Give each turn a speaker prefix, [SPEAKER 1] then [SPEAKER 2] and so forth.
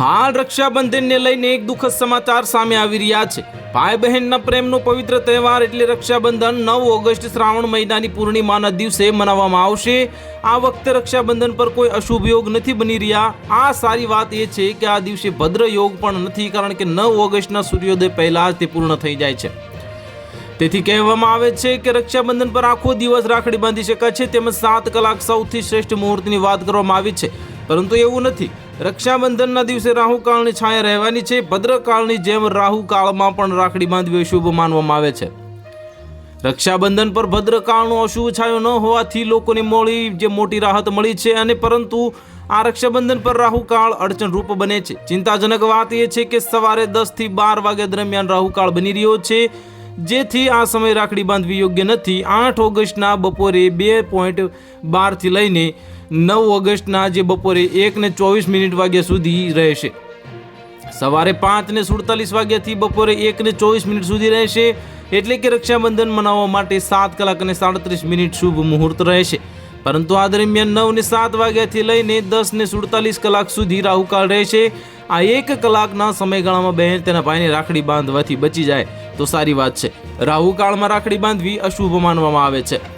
[SPEAKER 1] હાલ રક્ષાબંધનને લઈને એક દુઃખદ સમાચાર સામે આવી રહ્યા છે. ભાઈ બહેનના પ્રેમનો પવિત્ર તહેવાર એટલે રક્ષાબંધન નવ ઓગસ્ટ શ્રાવણ મહિનાની પૂર્ણિમાના દિવસે મનાવવામાં આવશે. આ વખતે રક્ષાબંધન પર કોઈ અશુભ યોગ નથી બની રહ્યા. આ સારી વાત એ છે કે આ દિવસે ભદ્ર યોગ પણ નથી કારણ કે નવ ઓગસ્ટના સૂર્યોદય પહેલાં જ તે પૂર્ણ થઈ જાય છે. તેથી કહેવામાં આવે છે કે રક્ષાબંધન પર આખો દિવસ રાખડી બાંધી શકાય છે. તેમજ સાત કલાક સૌથી શ્રેષ્ઠ મુહૂર્તની વાત કરવામાં આવી છે. પરંતુ એવું નથી. રક્ષાબંધનના દિવસે રાહુકાળની છાયા રહેવાની છે. ભદ્રકાળની જેમ રાહુકાળમાં પણ રાખડી બાંધવી શુભ માનવામાં આવે છે. રક્ષાબંધન પર ભદ્રકાળનો અશુભ છાયો ન હોવાથી લોકોને મોડી જે મોટી રાહત મળી છે અને પરંતુ આ રક્ષાબંધન પર રાહુકાળ અડચણરૂપ બને છે. ચિંતાજનક વાત એ છે કે સવારે દસથી બાર વાગ્યા દરમિયાન રાહુકાળ બની રહ્યો છે. જેથી આ સમય રાખડી બાંધવી યોગ્ય નથી. આઠ ઓગસ્ટના બપોરે બે પોઈન્ટ બારથી લઈને નવ ઓગસ્ટના જે બપોરે એક ને ચોવીસ મિનિટ વાગ્યા સુધી રહેશે. સવારે પાંચ ને સુડતાલીસ વાગ્યાથી બપોરે એક ને ચોવીસ મિનિટ સુધી રહેશે. એટલે કે રક્ષાબંધન મનાવવા માટે સાત કલાક અને સાડત્રીસ મિનિટ શુભ મુહૂર્ત રહેશે. પરંતુ આ દરમિયાન નવ ને સાત વાગ્યાથી લઈને દસ ને સુડતાલીસ કલાક સુધી રાહુકાળ રહેશે. આ એક કલાકના સમયગાળામાં બહેન તેના ભાઈને રાખડી બાંધવાથી બચી જાય તો સારી વાત છે. રાહુકાળમાં રાખડી બાંધવી અશુભ માનવામાં આવે છે.